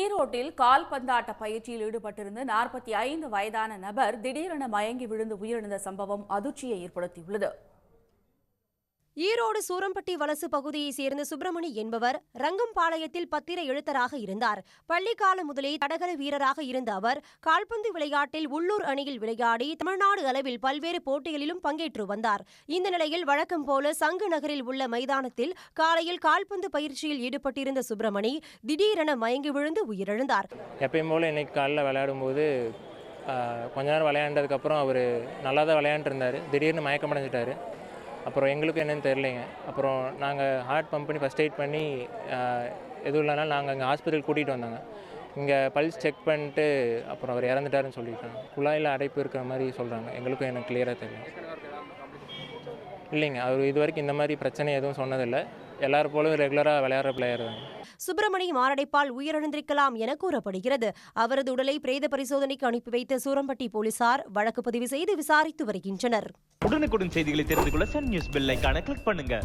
ஈரோட்டில் கால்பந்தாட்ட பயிற்சியில் ஈடுபட்டிருந்த நாற்பத்தி ஐந்து வயதான நபர் திடீரென மயங்கி விழுந்து உயிரிழந்த சம்பவம் அதிர்ச்சியை ஏற்படுத்தியுள்ளது. ஈரோடு சூரம்பட்டி வலசு பகுதியைச் சேர்ந்த சுப்பிரமணி என்பவர் ரங்கம்பாளையத்தில் பத்திர எழுத்தராக இருந்தார். பள்ளிக்காலம் முதலே தடகள வீரராக இருந்த அவர் கால்பந்து விளையாட்டில் உள்ளூர் அணியில் விளையாடி தமிழ்நாடு அளவில் பல்வேறு போட்டிகளிலும் பங்கேற்று வந்தார். இந்த நிலையில் வழக்கம் போல சங்கு நகரில் உள்ள மைதானத்தில் காலையில் கால்பந்து பயிற்சியில் ஈடுபட்டிருந்த சுப்பிரமணி திடீரென மயங்கி விழுந்து உயிரிழந்தார். எப்பயும் போல இன்னைக்கு காலைல விளையாடும்போது போது கொஞ்ச நேரம் விளையாண்டதுக்கப்புறம் அவர் நல்லா தான் விளையாண்டுருந்தார். திடீர்னு மயக்கம் அடைஞ்சிட்டாரு. அப்புறம் எங்களுக்கும் என்னென்னு தெரிலைங்க அப்புறம் நாங்கள் ஹார்ட் பம்ப் பண்ணி ஃபஸ்ட் எய்ட் பண்ணி எதுவும் இல்லைனாலும் நாங்கள் அங்கே ஹாஸ்பிட்டல் கூட்டிகிட்டு வந்தாங்க. இங்கே பல்ஸ் செக் பண்ணிட்டு அப்புறம் அவர் இறந்துட்டாருன்னு சொல்லிட்டாங்க. குழாயில் அடைப்பு இருக்கிற மாதிரி சொல்கிறாங்க எங்களுக்கும் எனக்கு கிளியராக தெரியும். இல்லைங்க. அவர் இது வரைக்கும் இந்த மாதிரி பிரச்சனை எதுவும் சொன்னதில்லை. எல்லாரும் போலும் ரெகுலராக விளையாடுற பிளேயர் தான் சுப்பிரமணி மாரடைப்பால் உயிரிழந்திருக்கலாம் என கூறப்படுகிறது. அவரது உடலை பிரேத பரிசோதனைக்கு அனுப்பி வைத்த சூரம்பட்டி போலீசார் வழக்கு பதிவு செய்து விசாரித்து வருகின்றனர். உடனுக்குடன் செய்திகளை தெரிந்து கொள்ள சன் நியூஸ் பெல் கிளிக் பண்ணுங்க.